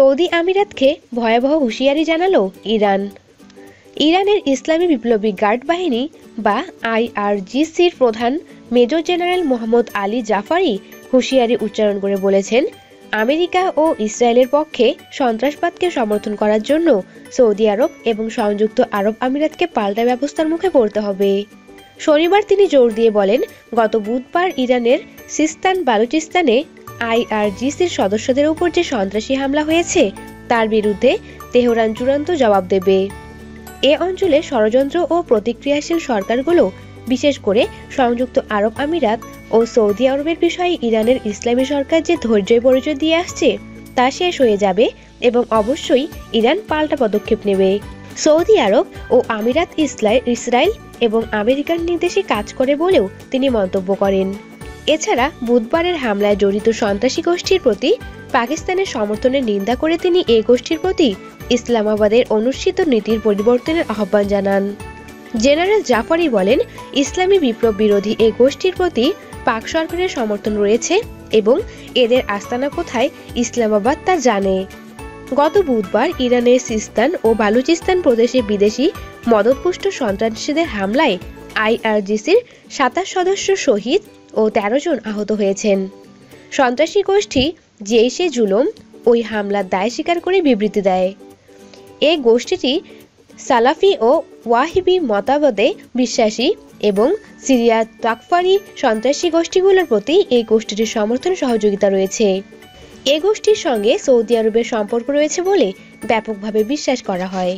Saudi আমিরাতকে ভয়াবহ হুঁশিয়ারি জানালো ইরান। ইরানের ইসলামী বিপ্লবী গার্ড বাহিনী বা আইআরজিসির প্রধান major general Mohammad Ali Jafari হুঁশিয়ারি উচ্চারণ করে বলেছেন, আমেরিকা ও ইসরায়েলের পক্ষে সন্ত্রাসবাদকে সমর্থন করার জন্য সৌদি আরব এবং সংযুক্ত আরব আমিরাতকে পাল্টা ব্যবস্থার মুখে পড়তে হবে। শনিবার তিনি জোর দিয়ে বলেন, গত বুধবার ইরানের সিস্তান বালুচিস্তানে আইআরজিসির সদস্যদের উপর যে সন্ত্রাসী হামলা হয়েছে, তার বিরুদ্ধে তেহরান চূড়ান্ত জবাব দেবে। এ অঞ্চলে ষড়যন্ত্র ও প্রতিক্রিয়াশীল সরকারগুলো, বিশেষ করে সংযুক্ত আরব আমিরাত ও সৌদি আরবের বিষয়ে ইরানের ইসলামী সরকার যে ধৈর্যের পরিচয় দিয়ে আসছে, তা শেষ হয়ে যাবে এবং অবশ্যই ইরান পাল্টা পদক্ষেপ নেবে। সৌদি আরব ও আমিরাত ইসলাই, ইসরায়েল এবং আমেরিকার নির্দেশে কাজ করে বলেও তিনি মন্তব্য করেন। এছাড়া বুধবারের হামলায় জড়িত সন্ত্রাসী গোষ্ঠীর প্রতি পাকিস্তানের সমর্থনের নিন্দা করে তিনি এই গোষ্ঠীর প্রতি ইসলামাবাদের অনুষ্ঠিত নীতির পরিবর্তনের আহ্বান জানান। জেনারেল জাফরি বলেন, ইসলামী বিপ্লব বিরোধী এই গোষ্ঠীর প্রতি পাক সরকারের সমর্থন রয়েছে এবং এদের আস্তানা কোথায় ইসলামাবাদ তা জানে। গত বুধবার ইরানের সিস্তান ও বালুচিস্তান প্রদেশে বিদেশি মদতপুষ্ট সন্ত্রাসীদের হামলায় আইআরজিসির সাতাশ সদস্য শহীদ ও তেরো জন আহত হয়েছেন। সন্ত্রাসী গোষ্ঠী জেইশে জুলুম ওই হামলার দায় স্বীকার করে বিবৃতি দেয়। এই গোষ্ঠীটি সালাফি ও ওয়াহিবি মতামতে বিশ্বাসী এবং সিরিয়া তাকফারি সন্ত্রাসী গোষ্ঠীগুলোর প্রতি এই গোষ্ঠীটির সমর্থন সহযোগিতা রয়েছে। এ গোষ্ঠীর সঙ্গে সৌদি আরবের সম্পর্ক রয়েছে বলে ব্যাপকভাবে বিশ্বাস করা হয়।